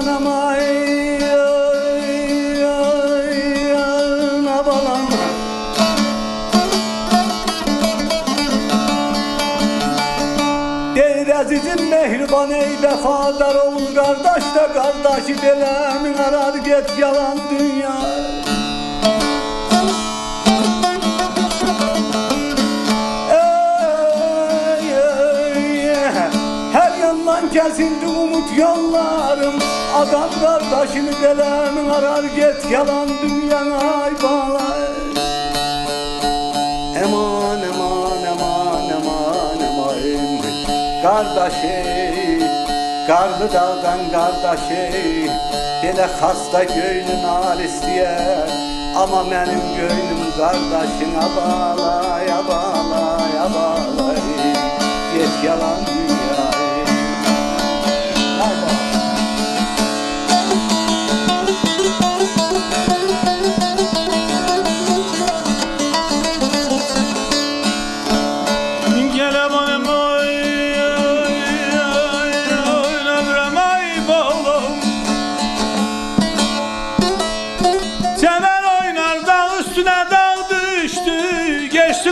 Aman ay, ay, ay, ana balam Deyir azizim mehriban ey vefadar ol Kardeş de kardeşi belemin arar get yalan dünya. Kesildi umut yollarım Adam kardeşini belemin arar get yalan dünyana ay bağlar Eman eman eman eman eman. Kardeşi Karlı dağdan kardeşi Belə hasta göynün al istəyər Ama benim göynüm kardeşine bağlaya bağlaya bağlay. Get yalan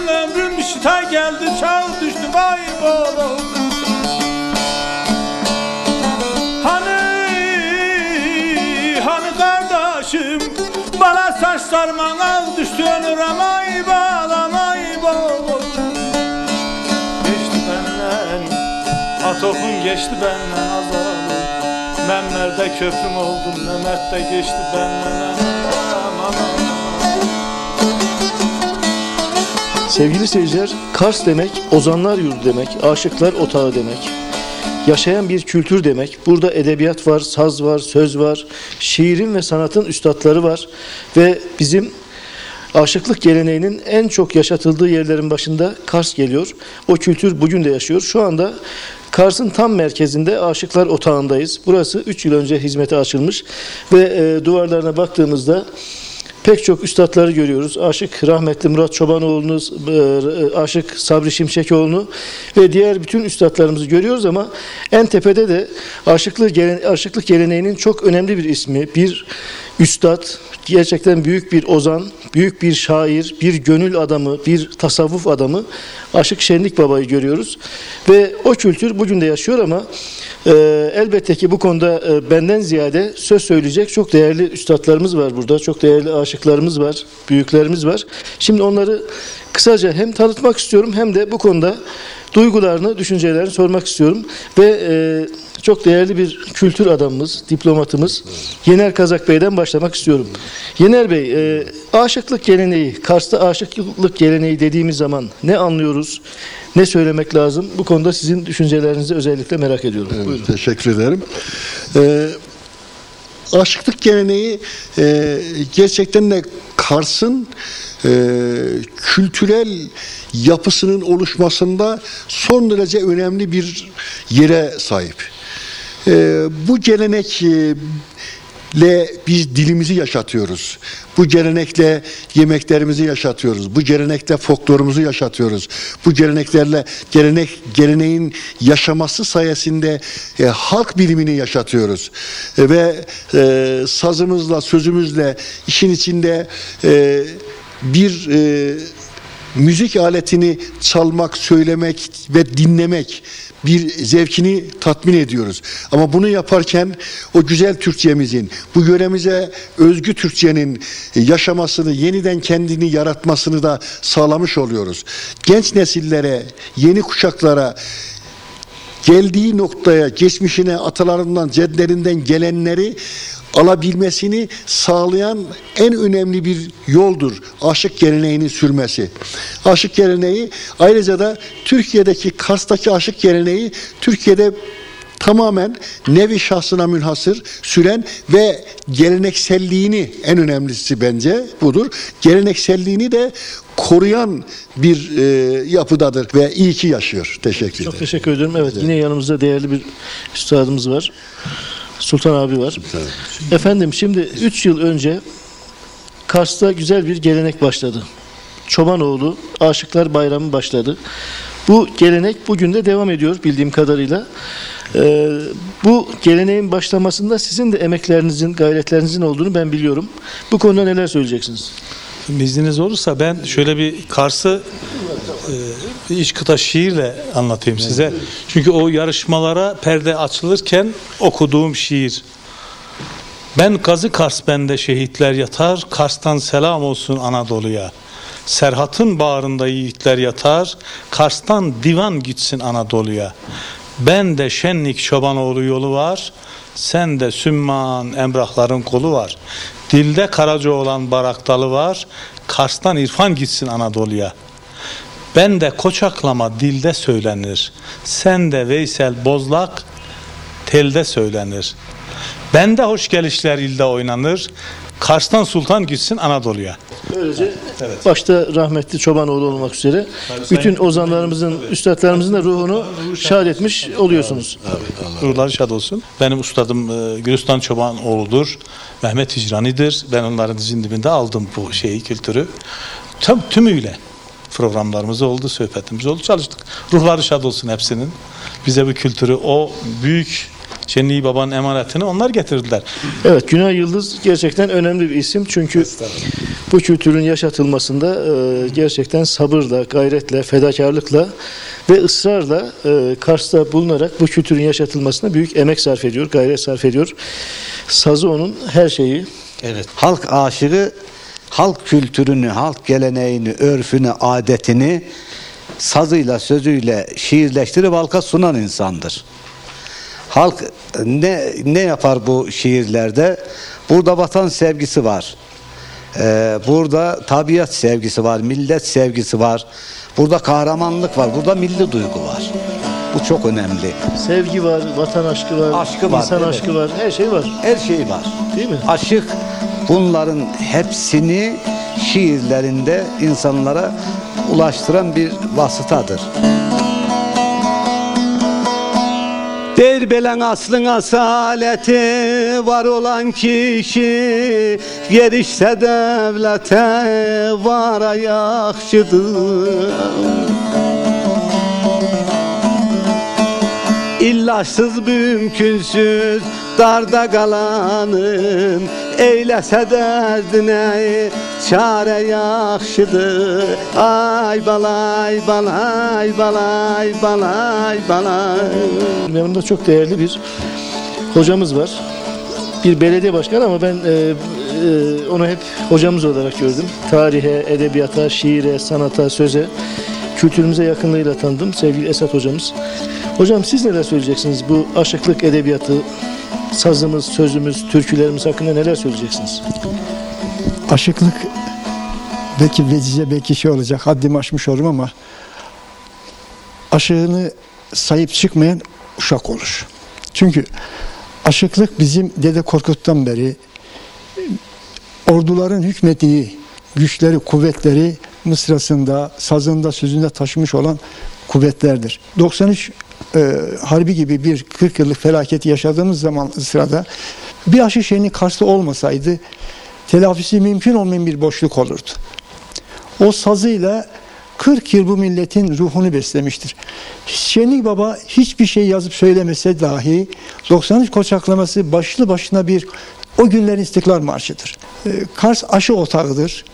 ömrüm şita geldi çağ düştü. Vay balım Hani hani kardeşim Bana saçlarıma al düştü ölürüm ay balam ay balım Geçti benden Atokun geçti benden azalım Ben merde köprüm oldum de geçti benden Sevgili seyirciler, Kars demek, ozanlar yurdu demek, aşıklar otağı demek. Yaşayan bir kültür demek. Burada edebiyat var, saz var, söz var, şiirin ve sanatın üstadları var. Ve bizim aşıklık geleneğinin en çok yaşatıldığı yerlerin başında Kars geliyor. O kültür bugün de yaşıyor. Şu anda Kars'ın tam merkezinde Aşıklar Otağı'ndayız. Burası 3 yıl önce hizmete açılmış ve e, duvarlarına baktığımızda pek çok üstadları görüyoruz. Aşık rahmetli Murat Çobanoğlu'nu, e, Aşık Sabri Şimşekoğlu'nu ve diğer bütün üstadlarımızı görüyoruz ama en tepede de aşıklık, aşıklık geleneğinin çok önemli bir ismi, bir üstad, gerçekten büyük bir ozan, büyük bir şair, bir gönül adamı, bir tasavvuf adamı Aşık Şenlik Baba'yı görüyoruz. Ve o kültür bugün de yaşıyor ama e, elbette ki bu konuda e, benden ziyade söz söyleyecek çok değerli üstadlarımız var burada. Çok değerli aşıklarımız var, büyüklerimiz var. Şimdi onları kısaca hem tanıtmak istiyorum hem de bu konuda duygularını, düşüncelerini sormak istiyorum. Ve e, çok değerli bir kültür adamımız, diplomatımız Yener Kazak Bey'den başlamak istiyorum. Yener Bey, e, aşıklık geleneği, Kars'ta aşıklık geleneği dediğimiz zaman ne anlıyoruz, ne söylemek lazım? Bu konuda sizin düşüncelerinizi özellikle merak ediyorum. Evet, Buyurun. teşekkür ederim. Ee, aşıklık geleneği e, gerçekten de Kars'ın kültürel yapısının oluşmasında son derece önemli bir yere sahip. E, bu gelenek e, le biz dilimizi yaşatıyoruz. Bu gelenekle yemeklerimizi yaşatıyoruz. Bu gelenekle folklorumuzu yaşatıyoruz. Bu geleneklerle gelenek geleneğin yaşaması sayesinde e, halk bilimini yaşatıyoruz. E, ve e, sazımızla, sözümüzle işin içinde e, bir e, müzik aletini çalmak, söylemek ve dinlemek bir zevkini tatmin ediyoruz. Ama bunu yaparken o güzel Türkçemizin, bu yöremize özgü Türkçenin yaşamasını, yeniden kendini yaratmasını da sağlamış oluyoruz. Genç nesillere, yeni kuşaklara geldiği noktaya, geçmişine, atalarından, ceddlerinden gelenleri alabilmesini sağlayan en önemli bir yoldur aşık geleneğinin sürmesi. Aşık geleneği ayrıca da Türkiye'deki Kars'taki aşık geleneği Türkiye'de tamamen nevi şahsına münhasır süren ve gelenekselliğini en önemlisi bence budur. Gelenekselliğini de koruyan bir e, yapıdadır ve iyi ki yaşıyor. Teşekkür ederim. Çok teşekkür ederim. Evet, yine yanımızda değerli bir üstadımız var. Sultan abi var. Efendim şimdi 3 yıl önce Kars'ta güzel bir gelenek başladı. Çobanoğlu Aşıklar Bayramı başladı. Bu gelenek bugün de devam ediyor bildiğim kadarıyla. Ee, bu geleneğin başlamasında sizin de emeklerinizin, gayretlerinizin olduğunu ben biliyorum. Bu konuda neler söyleyeceksiniz? İzniniz olursa ben şöyle bir Kars'ı e, iç kıta şiirle anlatayım size. Çünkü o yarışmalara perde açılırken okuduğum şiir. Ben Gazı Kars bende şehitler yatar, Kars'tan selam olsun Anadolu'ya. Serhat'ın bağrında yiğitler yatar, Kars'tan divan gitsin Anadolu'ya. Ben de şenlik çobanoğlu yolu var, sen de Sümman Emrahların kolu var. Dilde Karaca olan baraktalı var, Kars'tan irfan gitsin Anadolu'ya. Ben de koçaklama dilde söylenir, sen de Veysel Bozlak telde söylenir. Bende hoş gelişler ilde oynanır, Kars'tan Sultan gitsin Anadolu'ya. Böylece başta rahmetli Çobanoğlu olmak üzere bütün ozanlarımızın, üstadlarımızın da ruhunu şad etmiş oluyorsunuz. Ruhları şad olsun. Benim ustadım e, Gülistan Çobanoğlu'dur. Mehmet Hicrani'dir. Ben onların dizinin dibinde aldım bu şeyi, kültürü. Tam tümüyle programlarımız oldu, sohbetimiz oldu, çalıştık. Ruhları şad olsun hepsinin. Bize bu kültürü, o büyük Şenli Baba'nın emanetini onlar getirdiler. Evet Günay Yıldız gerçekten önemli bir isim çünkü bu kültürün yaşatılmasında e, gerçekten sabırla, gayretle, fedakarlıkla ve ısrarla e, Kars'ta bulunarak bu kültürün yaşatılmasına büyük emek sarf ediyor, gayret sarf ediyor. Sazı onun her şeyi. Evet. Halk aşığı halk kültürünü, halk geleneğini, örfünü, adetini sazıyla, sözüyle şiirleştirip halka sunan insandır. Halk ne ne yapar bu şiirlerde? Burada vatan sevgisi var. Ee, burada tabiat sevgisi var, millet sevgisi var. Burada kahramanlık var, burada milli duygu var. Bu çok önemli. Sevgi var, vatan aşkı var, Aşkı var, insan evet. aşkı var, her şey var. Her şey var. Değil mi? Aşık bunların hepsini şiirlerinde insanlara ulaştıran bir vasıtadır. Derbelen aslın asaleti var olan kişi Gerişse devlete var ayakçıdır İllaçsız mümkünsüz darda kalanın Eyləsə dərdinə çare yaxşıdır Ay balay balay balay balay balay Yanımda çok değerli bir hocamız var. Bir belediye başkanı ama ben e, e, onu hep hocamız olarak gördüm. Tarihe, edebiyata, şiire, sanata, söze, kültürümüze yakınlığıyla tanıdım sevgili Esat hocamız. Hocam siz neler söyleyeceksiniz bu aşıklık edebiyatı, sazımız, sözümüz, türkülerimiz hakkında neler söyleyeceksiniz? aşıklık belki vecize belki şey olacak haddimi aşmış olurum ama aşığını sahip çıkmayan uşak olur. Çünkü aşıklık bizim Dede Korkut'tan beri orduların hükmettiği güçleri, kuvvetleri mısrasında, sazında, sözünde taşımış olan kuvvetlerdir. 93 e, Harbi gibi bir 40 yıllık felaketi yaşadığımız zaman sırada bir aşı şeyinin Kars'ta olmasaydı telafisi mümkün olmayan bir boşluk olurdu. O sazıyla 40 yıl bu milletin ruhunu beslemiştir. Şenlik Baba hiçbir şey yazıp söylemese dahi 93 koçaklaması başlı başına bir o günlerin istiklal marşıdır. Ee, Kars aşı otağıdır.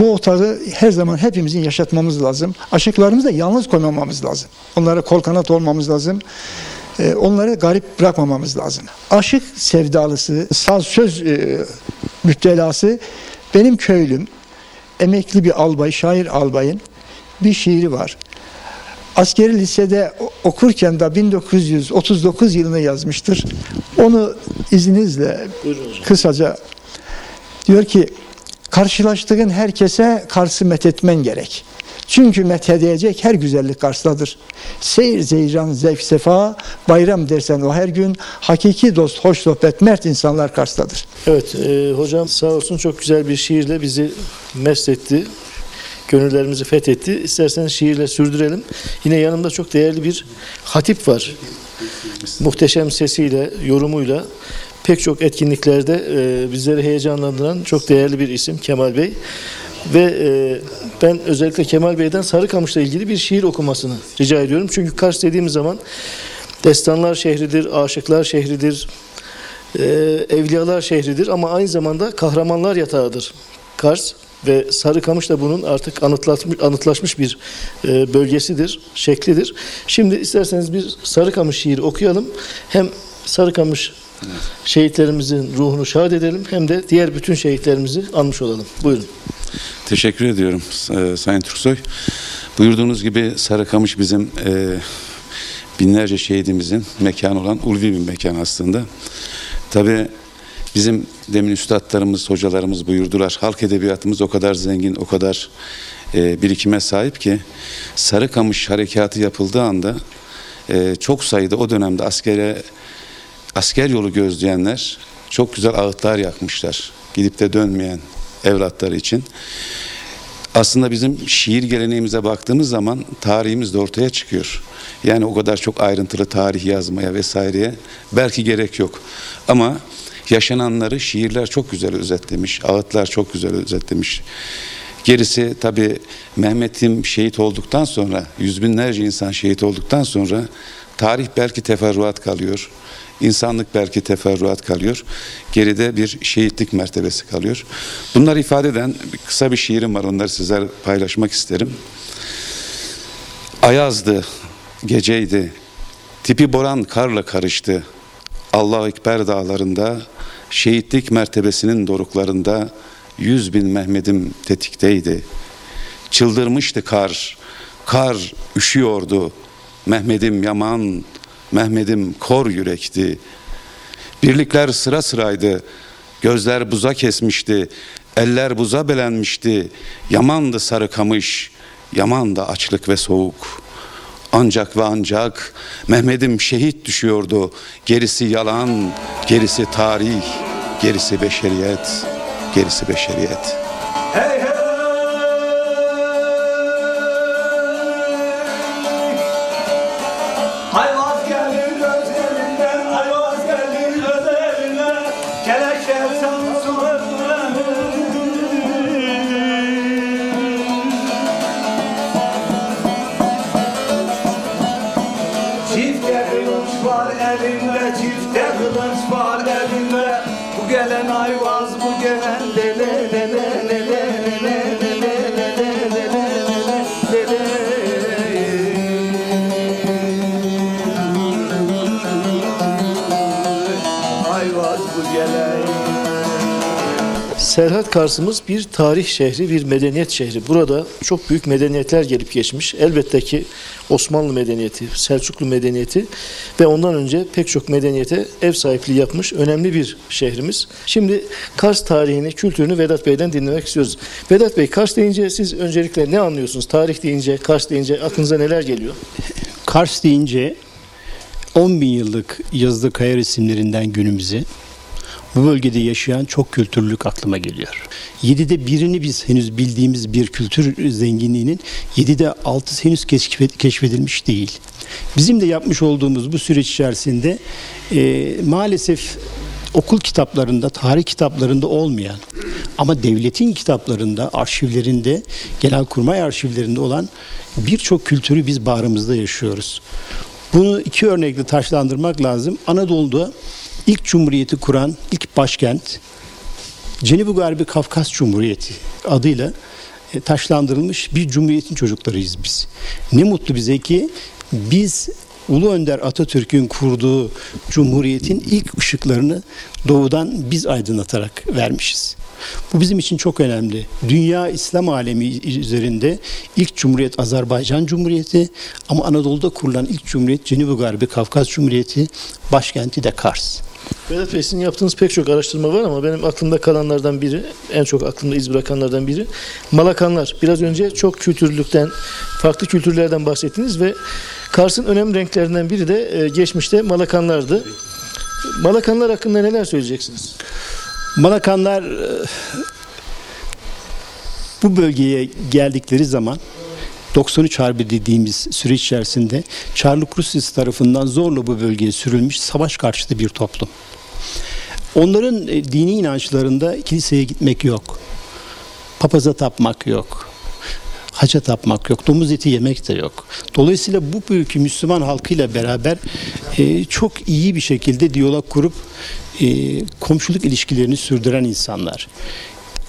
Bu otağı her zaman hepimizin yaşatmamız lazım. Aşıklarımızı da yalnız koymamamız lazım. Onlara kol kanat olmamız lazım. Ee, onları garip bırakmamamız lazım. Aşık sevdalısı, saz söz e, müptelası benim köylüm, emekli bir albay, şair albayın bir şiiri var. Askeri lisede okurken de 1939 yılında yazmıştır. Onu izninizle kısaca diyor ki karşılaştığın herkese karşı methetmen gerek. Çünkü methedecek her güzellik Kars'tadır. Seyir zeyran zevk sefa, bayram dersen o her gün, hakiki dost, hoş sohbet, mert insanlar Kars'tadır. Evet, e, hocam sağ olsun çok güzel bir şiirle bizi mest etti. Gönüllerimizi fethetti. İsterseniz şiirle sürdürelim. Yine yanımda çok değerli bir hatip var. Muhteşem sesiyle, yorumuyla pek çok etkinliklerde e, bizleri heyecanlandıran çok değerli bir isim Kemal Bey. Ve e, ben özellikle Kemal Bey'den Sarıkamış'la ilgili bir şiir okumasını rica ediyorum. Çünkü Kars dediğimiz zaman destanlar şehridir, aşıklar şehridir, e, evliyalar şehridir ama aynı zamanda kahramanlar yatağıdır Kars ve Sarıkamış da bunun artık anıtlaşmış, anıtlaşmış bir e, bölgesidir, şeklidir. Şimdi isterseniz bir Sarıkamış şiiri okuyalım. Hem Sarıkamış şehitlerimizin ruhunu şad edelim hem de diğer bütün şehitlerimizi anmış olalım. Buyurun. Teşekkür ediyorum e, Sayın Türksoy. Buyurduğunuz gibi Sarıkamış bizim e, binlerce şehidimizin mekanı olan ulvi bir mekan aslında. Tabi bizim demin üstadlarımız, hocalarımız buyurdular. Halk edebiyatımız o kadar zengin, o kadar e, birikime sahip ki Sarıkamış harekatı yapıldığı anda e, çok sayıda o dönemde askere asker yolu gözleyenler çok güzel ağıtlar yakmışlar. Gidip de dönmeyen evlatları için. Aslında bizim şiir geleneğimize baktığımız zaman tarihimiz de ortaya çıkıyor. Yani o kadar çok ayrıntılı tarih yazmaya vesaireye belki gerek yok. Ama yaşananları şiirler çok güzel özetlemiş, ağıtlar çok güzel özetlemiş. Gerisi tabi Mehmet'im şehit olduktan sonra, yüz binlerce insan şehit olduktan sonra tarih belki teferruat kalıyor. İnsanlık belki teferruat kalıyor. Geride bir şehitlik mertebesi kalıyor. Bunları ifade eden kısa bir şiirim var. Onları sizler paylaşmak isterim. Ayazdı, geceydi. Tipi boran karla karıştı. Allah Ekber dağlarında, şehitlik mertebesinin doruklarında yüz bin Mehmet'im tetikteydi. Çıldırmıştı kar, kar üşüyordu. Mehmet'im yaman, Mehmet'im kor yürekti. Birlikler sıra sıraydı. Gözler buza kesmişti. Eller buza belenmişti. Yamandı sarı kamış. Yaman da açlık ve soğuk. Ancak ve ancak Mehmet'im şehit düşüyordu. Gerisi yalan, gerisi tarih, gerisi beşeriyet, gerisi beşeriyet. Hey hey Serhat Kars'ımız bir tarih şehri, bir medeniyet şehri. Burada çok büyük medeniyetler gelip geçmiş. Elbette ki Osmanlı medeniyeti, Selçuklu medeniyeti ve ondan önce pek çok medeniyete ev sahipliği yapmış önemli bir şehrimiz. Şimdi Kars tarihini, kültürünü Vedat Bey'den dinlemek istiyoruz. Vedat Bey, Kars deyince siz öncelikle ne anlıyorsunuz? Tarih deyince, Kars deyince aklınıza neler geliyor? Kars deyince 10 bin yıllık yazılı kaya resimlerinden günümüze bu bölgede yaşayan çok kültürlülük aklıma geliyor. Yedide birini biz henüz bildiğimiz bir kültür zenginliğinin yedide altısı henüz keşfet- keşfedilmiş değil. Bizim de yapmış olduğumuz bu süreç içerisinde e, maalesef okul kitaplarında, tarih kitaplarında olmayan ama devletin kitaplarında, arşivlerinde, genelkurmay arşivlerinde olan birçok kültürü biz bağrımızda yaşıyoruz. Bunu iki örnekle taşlandırmak lazım. Anadolu'da ilk cumhuriyeti kuran ilk başkent Cenubi Garbi Kafkas Cumhuriyeti adıyla e, taşlandırılmış bir cumhuriyetin çocuklarıyız biz. Ne mutlu bize ki biz Ulu Önder Atatürk'ün kurduğu cumhuriyetin ilk ışıklarını doğudan biz aydınlatarak vermişiz. Bu bizim için çok önemli. Dünya İslam alemi üzerinde ilk cumhuriyet Azerbaycan Cumhuriyeti ama Anadolu'da kurulan ilk cumhuriyet Cenubi Garbi Kafkas Cumhuriyeti başkenti de Kars. Vedat Bey sizin yaptığınız pek çok araştırma var ama benim aklımda kalanlardan biri, en çok aklımda iz bırakanlardan biri Malakanlar. Biraz önce çok kültürlükten, farklı kültürlerden bahsettiniz ve Kars'ın önemli renklerinden biri de e, geçmişte Malakanlardı. Malakanlar hakkında neler söyleyeceksiniz? Malakanlar e, bu bölgeye geldikleri zaman 93 Harbi dediğimiz süreç içerisinde Çarlık Rusyası tarafından zorla bu bölgeye sürülmüş savaş karşıtı bir toplum. Onların e, dini inançlarında kiliseye gitmek yok. papaza tapmak yok. Haça tapmak yok. Domuz eti yemek de yok. Dolayısıyla bu bölge Müslüman halkıyla beraber e, çok iyi bir şekilde diyalog kurup e, komşuluk ilişkilerini sürdüren insanlar.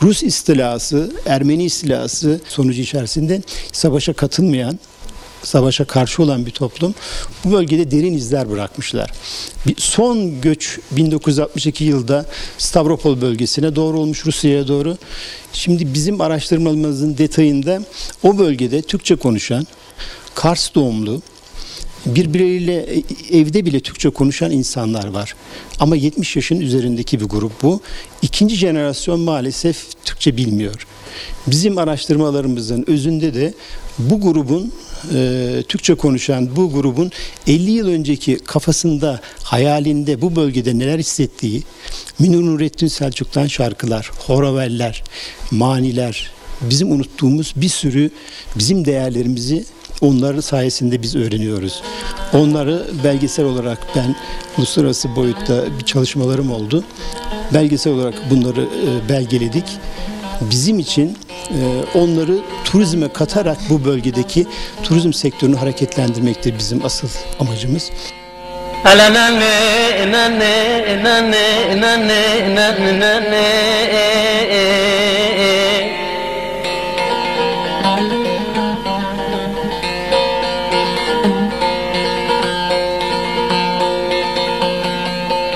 Rus istilası, Ermeni istilası sonucu içerisinde savaşa katılmayan savaşa karşı olan bir toplum bu bölgede derin izler bırakmışlar. Bir son göç 1962 yılda Stavropol bölgesine doğru olmuş Rusya'ya doğru. Şimdi bizim araştırmalarımızın detayında o bölgede Türkçe konuşan Kars doğumlu birbirleriyle e, evde bile Türkçe konuşan insanlar var. Ama 70 yaşın üzerindeki bir grup bu. İkinci jenerasyon maalesef Türkçe bilmiyor. Bizim araştırmalarımızın özünde de bu grubun e, Türkçe konuşan bu grubun 50 yıl önceki kafasında, hayalinde bu bölgede neler hissettiği, Münir Nurettin Selçuk'tan şarkılar, horoveller, maniler, bizim unuttuğumuz bir sürü bizim değerlerimizi onların sayesinde biz öğreniyoruz. Onları belgesel olarak ben uluslararası boyutta bir çalışmalarım oldu. Belgesel olarak bunları e, belgeledik. Bizim için onları turizme katarak bu bölgedeki turizm sektörünü hareketlendirmektir bizim asıl amacımız.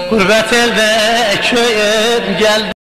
Gurbet elde köyüm gel